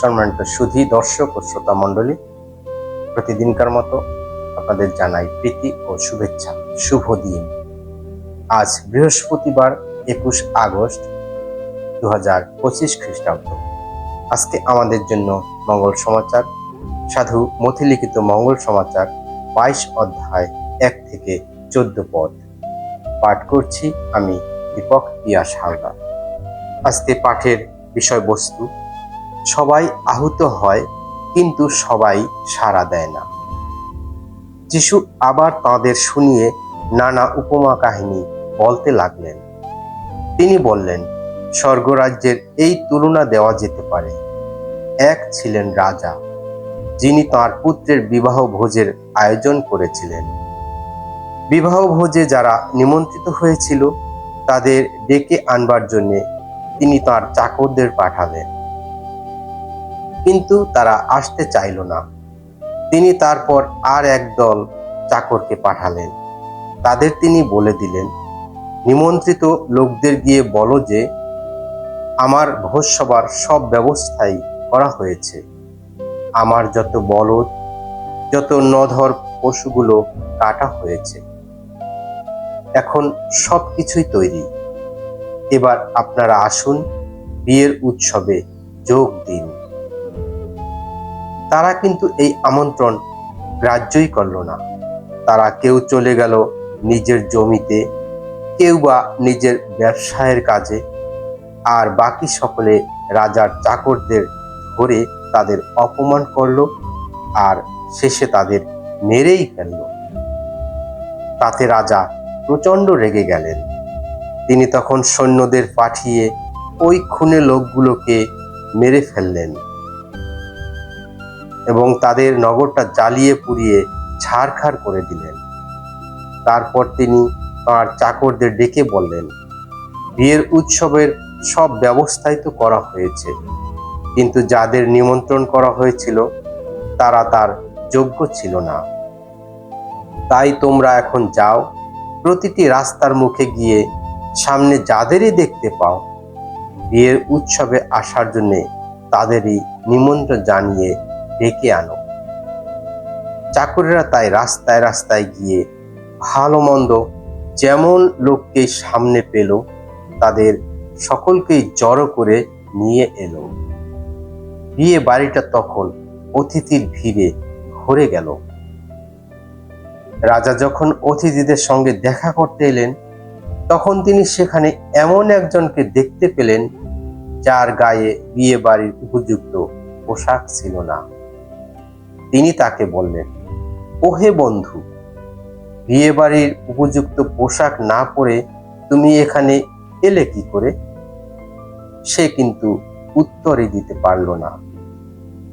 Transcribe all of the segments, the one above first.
সম্মানিত সুধী দর্শক ও শ্রোতা মণ্ডলী, প্রতিদিনকার মতো আপনাদের জানাই প্রীতি ও শুভেচ্ছা। শুভ দিন। আজ বৃহস্পতিবার একুশ আগস্ট দু হাজার পঁচিশ খ্রিস্টাব্দ। আজকে আমাদের জন্য মঙ্গল সমাচার। সাধু মথিলিখিত মঙ্গল সমাচার বাইশ অধ্যায় এক থেকে চোদ্দ পদ। পাঠ করছি আমি দীপক ইয়াস হালদার। আজকে পাঠের বিষয়বস্তু সবাই আহত হয়, কিন্তু সবাই সাড়া দেয় না। যিশু আবার তাদের শুনিয়ে নানা উপমা কাহিনী বলতে লাগলেন। তিনি বললেন, স্বর্গরাজ্যের এই তুলনা দেওয়া যেতে পারে। এক ছিলেন রাজা, যিনি তাঁর পুত্রের বিবাহ ভোজের আয়োজন করেছিলেন। বিবাহ ভোজে যারা নিমন্ত্রিত হয়েছিল, তাদের ডেকে আনবার জন্যে তিনি তার চাকরদের পাঠালেন। কিন্তু তারা আসতে চাইল না। তিনি তারপর আর এক দল চাকরকে পাঠালেন। তাদের তিনি বলে দিলেন, নিমন্ত্রিত লোকদের গিয়ে বলো যে, আমার ভোজসভার সব ব্যবস্থাই করা হয়েছে। আমার যত বলদ, যত নধর পশুগুলো কাটা হয়েছে। এখন সব কিছুই তৈরি। এবার আপনারা আসুন, বিয়ের উৎসবে যোগ দিন। তারা কিন্তু এই আমন্ত্রণ গ্রাহ্যই করল না। তারা কেউ চলে গেল নিজের জমিতে, কেউ বা নিজের ব্যবসায়ের কাজে, আর বাকি সকলে রাজার চাকরদের ধরে তাদের অপমান করল আর শেষে তাদের মেরেই ফেলল। তাতে রাজা প্রচণ্ড রেগে গেলেন। তিনি তখন সৈন্যদের পাঠিয়ে ওই খুনে লোকগুলোকে মেরে ফেললেন। এবং তাদের নগরটা জ্বালিয়ে পুড়িয়ে ছাড়খাড় করে দিলেন। তারপর তিনি তাঁর চাকরদের ডেকে বললেন, বিয়ের উৎসবের সব ব্যবস্থাই তো করা হয়েছে। কিন্তু যাদের নিমন্ত্রণ করা হয়েছিল, তারা তার যোগ্য ছিল না। তাই তোমরা এখন যাও, প্রতিটি রাস্তার মুখে গিয়ে সামনে যাদেরই দেখতে পাও, বিয়ের উৎসবে আসার জন্যে তাদেরই নিমন্ত্রণ জানিয়ে ডেকে আনো। চাকরেরা তাই রাস্তায় রাস্তায় গিয়ে ভালো মন্দ যেমন লোককে সামনে পেল, তাদের সকলকেই জড়ো করে নিয়ে এলো। বিয়ে বাড়িটা তখন অতিথির ভিড়ে ভরে গেল। রাজা যখন অতিথিদের সঙ্গে দেখা করতে এলেন, তখন তিনি সেখানে এমন একজনকে দেখতে পেলেন, যার গায়ে বিয়ে বাড়ির উপযুক্ত পোশাক ছিল না। তিনি তাকে বললেন, ওহে বন্ধু বিয়ে বাড়ির উপযুক্ত পোশাক না পরে তুমি এখানে এলে কি করে? সে কিন্তু উত্তরই দিতে পারল না।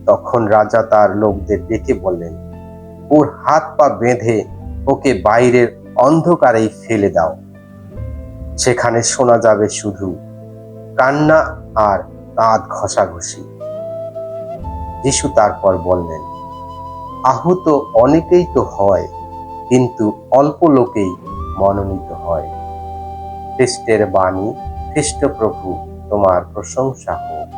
তখন রাজা তার লোকদের ডেকে বললেন, ওর হাত পা বেঁধে ওকে বাইরের অন্ধকারেই ফেলে দাও। সেখানে শোনা যাবে শুধু কান্না আর দাঁত ঘষাঘষি। যিশু তারপর বললেন আহত অনেকেই তো হয়, কিন্তু অল্প লোকেই মনোনীত হয়। খ্রিস্টের বাণী, খ্রিস্টপ্রভু তোমার প্রশংসা হোক।